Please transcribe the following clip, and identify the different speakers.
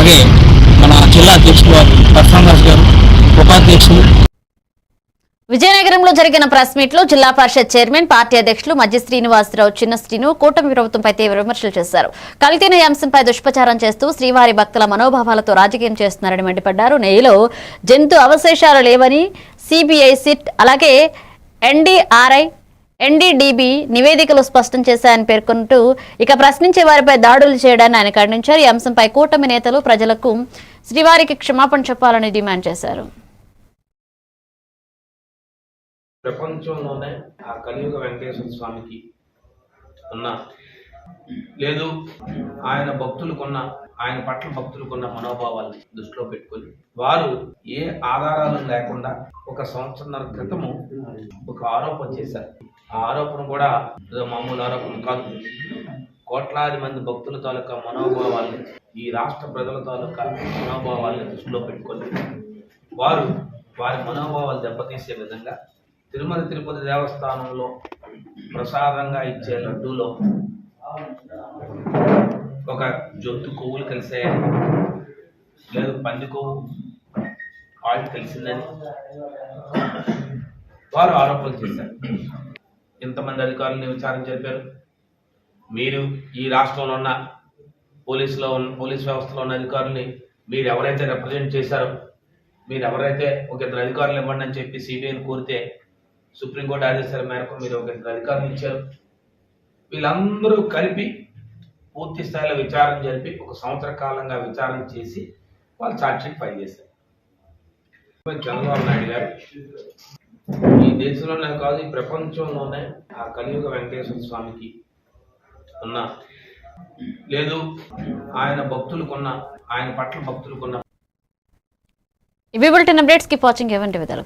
Speaker 1: అలాగే మన జిల్లా అధ్యక్షులు వారు పరశురామరాజు గారు ఉపాధ్యక్షులు.
Speaker 2: విజయనగరంలో జరిగిన ప్రెస్ మీట్లో జిల్లా పరిషత్ చైర్మన్ పార్టీ అధ్యక్షులు మధ్య శ్రీనివాసరావు చిన్న శ్రీను కూటమి ప్రభుత్వంపై తీవ్ర విమర్శలు చేశారు. కల్తీన అంశంపై దుష్ప్రచారం చేస్తూ శ్రీవారి భక్తుల మనోభావాలతో రాజకీయం చేస్తున్నారని మండిపడ్డారు. నెయ్యిలో జంతు అవశేషాలు లేవని సిబిఐ సిట్ అలాగే ఎన్డీఆర్ఐ ఎన్డీడీబీ నివేదికలు స్పష్టం చేశాయని పేర్కొంటూ ఇక ప్రశ్నించే వారిపై దాడులు చేయడాన్ని ఆయన ఖండించారు. ఈ అంశంపై కూటమి నేతలు ప్రజలకు శ్రీవారికి క్షమాపణ చెప్పాలని డిమాండ్ చేశారు.
Speaker 3: ప్రపంచంలోనే ఆ కలియుగ వెంకటేశ్వర స్వామికి ఉన్న లేదు ఆయన భక్తులకున్న ఆయన పట్ల భక్తులకున్న మనోభావాల్ని దృష్టిలో పెట్టుకొని వారు ఏ ఆధారాలు లేకుండా ఒక సంవత్సరం క్రితము ఒక ఆరోపణ చేశారు. ఆ ఆరోపణ కూడా ఏదో మామూలు ఆరోపణ కాదు. కోట్లాది మంది భక్తుల తాలూకా మనోభావాల్ని ఈ రాష్ట్ర ప్రజల తాలూకా మనోభావాల్ని దృష్టిలో పెట్టుకొని వారు వారి మనోభావాలు దెబ్బతీసే విధంగా తిరుమల తిరుపతి దేవస్థానంలో ప్రసాదంగా ఇచ్చే లడ్డూలో ఒక జొత్తు కొవ్వులు కలిసాయని లేదు పంది కొవ్వు ఆయిల్ కలిసిందని వారు ఆరోపణలు చేశారు. ఇంతమంది అధికారులని విచారణ జరిపారు? మీరు ఈ రాష్ట్రంలో ఉన్న పోలీసులో ఉన్న పోలీస్ వ్యవస్థలో ఉన్న అధికారుల్ని మీరు ఎవరైతే రిప్రజెంట్ చేశారో మీరు ఎవరైతే ఒక ఇద్దరు అధికారులు ఇవ్వండి అని చెప్పి సిబిఐని కోరితే సుప్రీంకోర్టు ఆదేశాల మేరకు మీరు ఒక ఇద్దరు అధికారులు ఇచ్చారు. వీళ్ళందరూ కలిపి పూర్తి స్థాయిలో విచారణ జరిపి ఒక సంవత్సర కాలంగా విచారణ చేసి వాళ్ళు ఛార్జ్షీట్ ఫైల్ చేశారు. చంద్రబాబు నాయుడు గారు ఈ దేశంలోనే కాదు ఈ ప్రపంచంలోనే ఆ కలియుగ వెంకటేశ్వర స్వామికి ఉన్న లేదు ఆయన భక్తులకున్న ఆయన పట్ల భక్తులకున్న
Speaker 2: ఇవి బులెటిన్ అప్డేట్స్కి వాచింగ్ ఏవంటి విధాలు